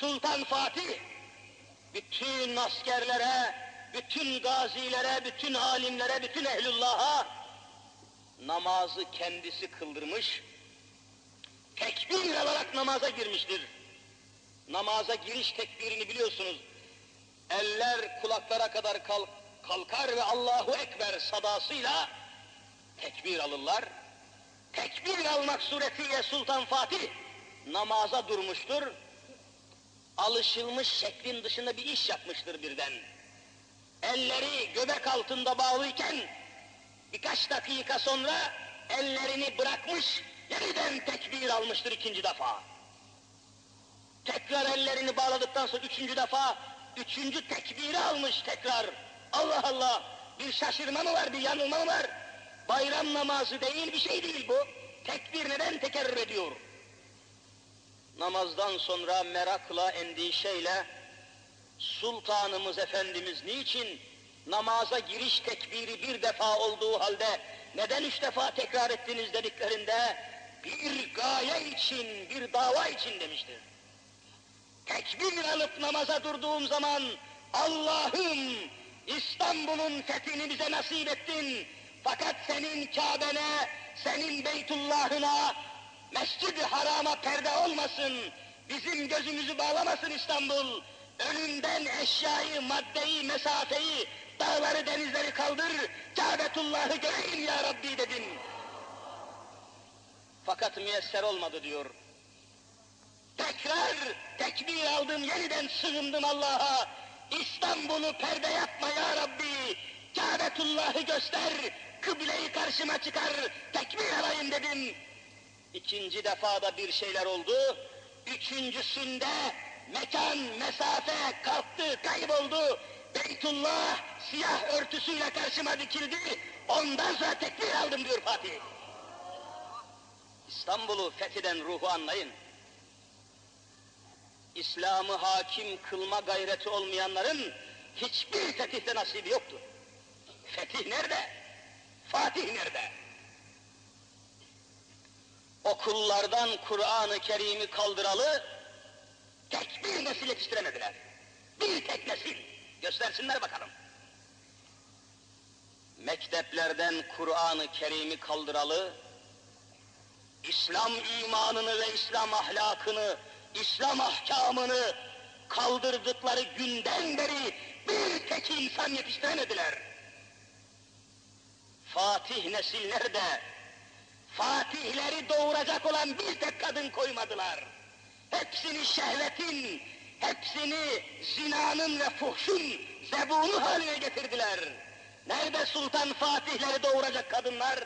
Sultan Fatih bütün askerlere, bütün gazilere, bütün alimlere, bütün ehlullah'a namazı kendisi kıldırmış, tekbir alarak namaza girmiştir. Namaza giriş tekbirini biliyorsunuz. Eller kulaklara kadar kalk, kalkar ve Allahu Ekber sadasıyla tekbir alırlar. Tekbir almak suretiyle Sultan Fatih namaza durmuştur. Alışılmış şeklin dışında bir iş yapmıştır birden. Elleri göbek altında bağlıyken birkaç dakika sonra ellerini bırakmış, yeniden tekbir almıştır ikinci defa. Tekrar ellerini bağladıktan sonra üçüncü defa, üçüncü tekbiri almış tekrar. Allah Allah! Bir şaşırma mı var, bir yanılma mı var? Bayram namazı değil, bir şey değil bu. Tekbir neden tekerrür ediyor? Namazdan sonra merakla, endişeyle Sultanımız Efendimiz niçin namaza giriş tekbiri bir defa olduğu halde neden üç defa tekrar ettiniz dediklerinde bir gaye için, bir dava için demiştir. Tekbir alıp namaza durduğum zaman Allah'ım İstanbul'un fethini bize nasip ettin. Fakat senin Kabe'ne, senin Beytullah'ına, Mescid-i Haram'a perde olmasın. Bizim gözümüzü bağlamasın İstanbul. Önünden eşyayı, maddeyi, mesafeyi, dağları, denizleri kaldır. Kabetullah'ı göreyim ya Rabbi dedim. Fakat müyesser olmadı diyor. Tekrar tekbir aldım, yeniden sığındım Allah'a. İstanbul'u perde yapma ya Rabbi. Kabetullah'ı göster, kıbleyi karşıma çıkar, tekbir alayım dedim. İkinci defada bir şeyler oldu. Üçüncüsünde mekan, mesafe kalktı, kayboldu. Beytullah siyah örtüsüyle karşıma dikildi. Ondan sonra tekbir aldım diyor Fatih. İstanbul'u fetheden ruhu anlayın. İslam'ı hakim kılma gayreti olmayanların hiçbir fetihte nasibi yoktur. Fetih nerede? Fatih nerede? Okullardan Kur'an-ı Kerim'i kaldıralı tek bir nesil yetiştiremediler. Bir tek nesil. Göstersinler bakalım. Mekteplerden Kur'an-ı Kerim'i kaldıralı, İslam imanını ve İslam ahlakını İslam ahkamını kaldırdıkları günden beri bir tek insan yetiştiremediler. Fatih nesil nerede? Fatihleri doğuracak olan bir tek kadın koymadılar. Hepsini şehvetin, hepsini zinanın ve fuhşun zebunu haline getirdiler. Nerede sultan fatihleri doğuracak kadınlar?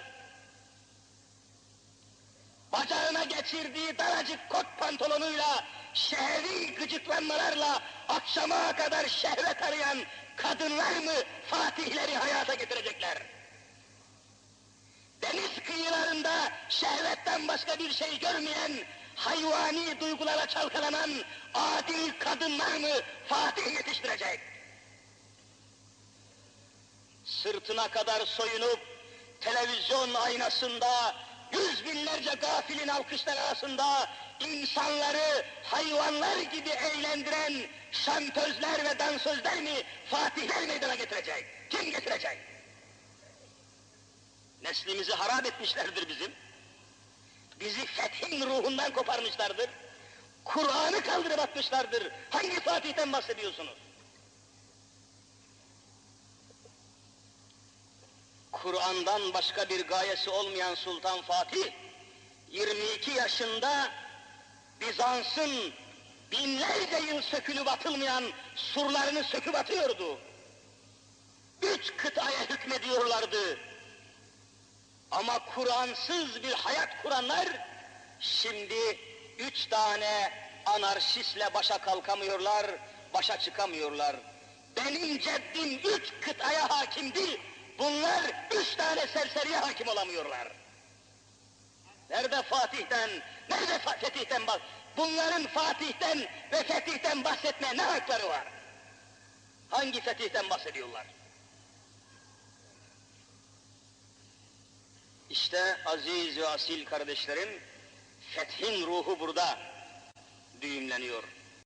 bacağına geçirdiği daracık kot pantolonuyla, şehri gıcıklanmalarla akşama kadar şehvet arayan kadınlar mı fatihleri hayata getirecekler? Deniz kıyılarında şehvetten başka bir şey görmeyen, hayvani duygulara çalkalanan adil kadınlar mı fatih yetiştirecek? Sırtına kadar soyunup televizyon aynasında yüz binlerce gafilin alkışlar arasında insanları hayvanlar gibi eğlendiren şantözler ve dansözler mi fatihler meydana getirecek? Kim getirecek? Neslimizi harap etmişlerdir bizim. Bizi fethin ruhundan koparmışlardır. Kur'an'ı kaldırıp atmışlardır. Hangi Fatih'ten bahsediyorsunuz? Kur'an'dan başka bir gayesi olmayan Sultan Fatih, 22 yaşında Bizans'ın binlerce yıl sökülüp atılmayan surlarını söküp atıyordu. Üç kıtaya hükmediyorlardı. Ama Kur'ansız bir hayat kuranlar, şimdi üç tane anarşistle başa kalkamıyorlar, başa çıkamıyorlar. Benim ceddim üç kıtaya hakimdi, Bunlar üç tane serseriye hakim olamıyorlar. Nerede Fatih'ten, nerede Fetih'ten bak. Bunların Fatih'ten ve Fetih'ten bahsetmeye ne hakları var? Hangi Fetih'ten bahsediyorlar? İşte aziz ve asil kardeşlerim, fethin ruhu burada düğümleniyor.